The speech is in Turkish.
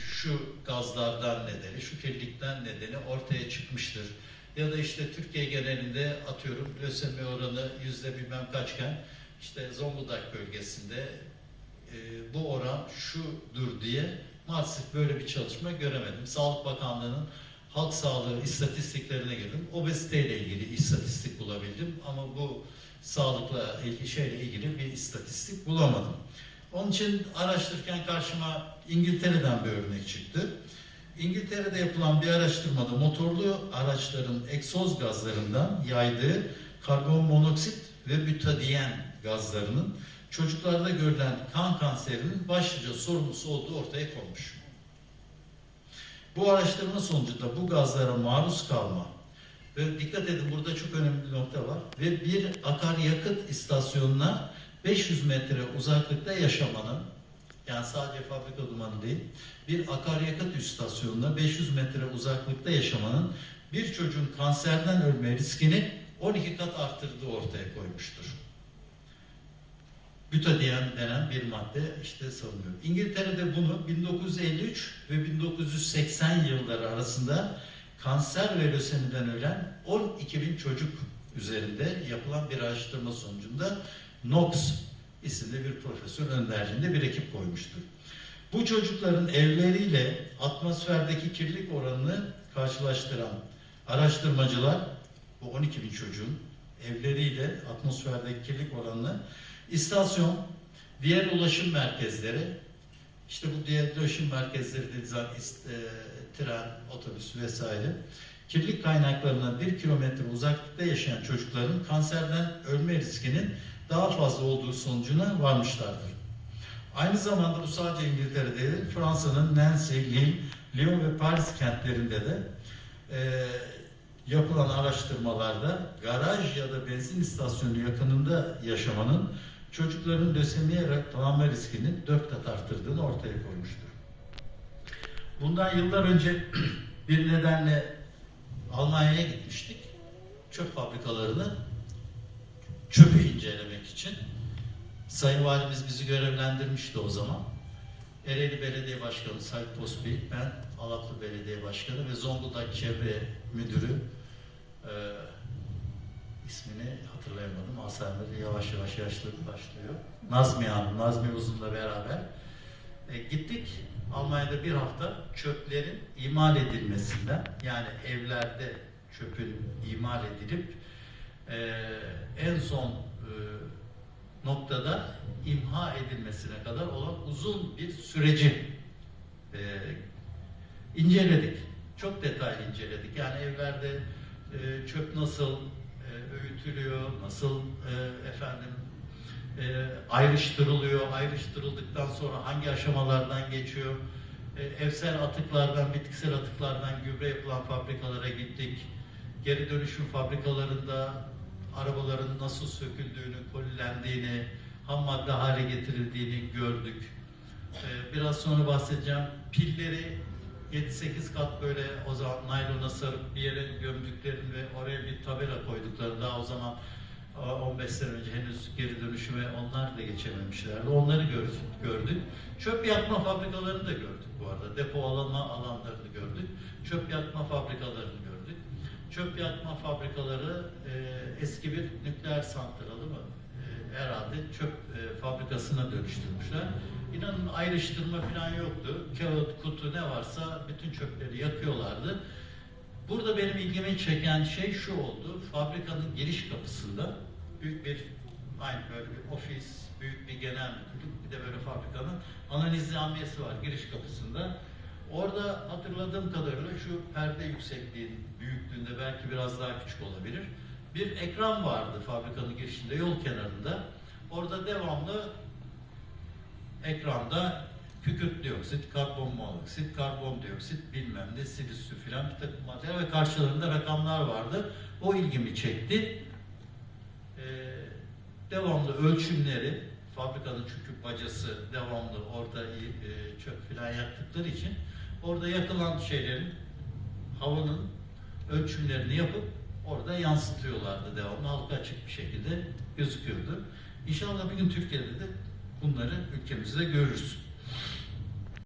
şu gazlardan nedeni, şu kirlilikten nedeni ortaya çıkmıştır. Ya da işte Türkiye genelinde atıyorum lösemi oranı yüzde bilmem kaçken işte Zonguldak bölgesinde e, bu oran şudur diye maalesef böyle bir çalışma göremedim. Sağlık Bakanlığı'nın halk sağlığı istatistiklerine girdim. Obeziteyle ilgili istatistik bulabildim ama bu sağlıkla ilgili şeyle ilgili bir istatistik bulamadım. Onun için araştırırken karşıma İngiltere'den bir örnek çıktı. İngiltere'de yapılan bir araştırmada motorlu araçların egzoz gazlarından yaydığı karbon monoksit ve butadiyen gazlarının çocuklarda görülen kan kanserinin başlıca sorumlusu olduğu ortaya konmuş. Bu araştırma sonucunda bu gazlara maruz kalma ve dikkat edin burada çok önemli bir nokta var ve bir akaryakıt istasyonuna 500 metre uzaklıkta yaşamanın yani sadece fabrika dumanı değil bir akaryakıt istasyonuna 500 metre uzaklıkta yaşamanın bir çocuğun kanserden ölme riskini 12 kat arttırdığı ortaya koymuştur. Butadiyen denen bir madde işte salınıyor. İngiltere'de bunu 1953 ve 1980 yılları arasında kanser ve lösemiden ölen 12 bin çocuk üzerinde yapılan bir araştırma sonucunda Knox isimli bir profesör önderliğinde bir ekip koymuştur. Bu çocukların evleriyle atmosferdeki kirlilik oranını karşılaştıran araştırmacılar bu 12 bin çocuğun evleriyle atmosferdeki kirlilik oranını istasyon, diğer ulaşım merkezleri, işte bu diğer ulaşım merkezleri ist- e, tren, otobüs vesaire, kirlilik kaynaklarına bir kilometre uzaklıkta yaşayan çocukların kanserden ölme riskinin daha fazla olduğu sonucuna varmışlardır. Aynı zamanda bu sadece İngiltere'de değil, Fransa'nın Nancy, Lille, Lyon ve Paris kentlerinde de e, yapılan araştırmalarda garaj ya da benzin istasyonu yakınında yaşamanın çocukların lösemiye yakalanma riskini dört kat arttırdığını ortaya koymuştur. Bundan yıllar önce bir nedenle Almanya'ya gitmiştik. Çöp fabrikalarını çöpü incelemek için. Sayın Valimiz bizi görevlendirmişti o zaman. Ereğli Belediye Başkanı Sait Tosbi, ben Alaplı Belediye Başkanı ve Zonguldak Çevre Müdürü e, ismini hatırlayamadım. Alzheimer yavaş yavaş yaşlı başlıyor. Nazmi Hanım, Nazmi Uzun'la beraber e, gittik. Almanya'da bir hafta çöplerin imal edilmesinden yani evlerde çöpün imal edilip e, en son e, noktada imha edilmesine kadar olan uzun bir süreci e, inceledik. Çok detaylı inceledik. Yani evlerde e, çöp nasıl e, öğütülüyor, nasıl e, efendim e, ayrıştırılıyor, ayrıştırıldıktan sonra hangi aşamalardan geçiyor. E, evsel atıklardan, bitkisel atıklardan gübre yapılan fabrikalara gittik. Geri dönüşüm fabrikalarında arabaların nasıl söküldüğünü, kolilendiğini, ham madde hale getirildiğini gördük. Ee, biraz sonra bahsedeceğim. Pilleri 7-8 kat böyle o zaman naylona sarıp bir yere gömdüklerini ve oraya bir tabela koydukları daha o zaman e, 15 sene önce henüz geri dönüşüme onlar da geçememişlerdi. Onları gördük. Çöp yakma fabrikalarını da gördük bu arada. Depolama alanlarını gördük. Çöp yakma fabrikalarını gördük. Çöp yakma fabrikaları e, eski bir nükleer santralı mı? E, herhalde çöp e, fabrikasına dönüştürmüşler. İnanın ayrıştırma falan yoktu. Kağıt, kutu ne varsa bütün çöpleri yakıyorlardı. Burada benim ilgimi çeken şey şu oldu. Fabrikanın giriş kapısında büyük bir aynı böyle bir ofis, büyük bir genel müdürlük, bir de böyle fabrikanın analizamiyesi var giriş kapısında. Orada hatırladığım kadarıyla şu perde yüksekliği büyüklüğünde belki biraz daha küçük olabilir. Bir ekran vardı fabrikanın girişinde yol kenarında. Orada devamlı ekranda kükürt dioksit, karbon monoksit, karbondioksit bilmem ne silisyum filan bir takım maddeler ve karşılarında rakamlar vardı. O ilgimi çekti. Ee, devamlı ölçümleri fabrikanın çünkü bacası devamlı orada e, çöp filan yaktıkları için orada yakılan şeylerin havanın ölçümlerini yapıp orada yansıtıyorlardı devamlı halka açık bir şekilde gözüküyordu. İnşallah bir gün Türkiye'de de bunları ülkemizde görürüz.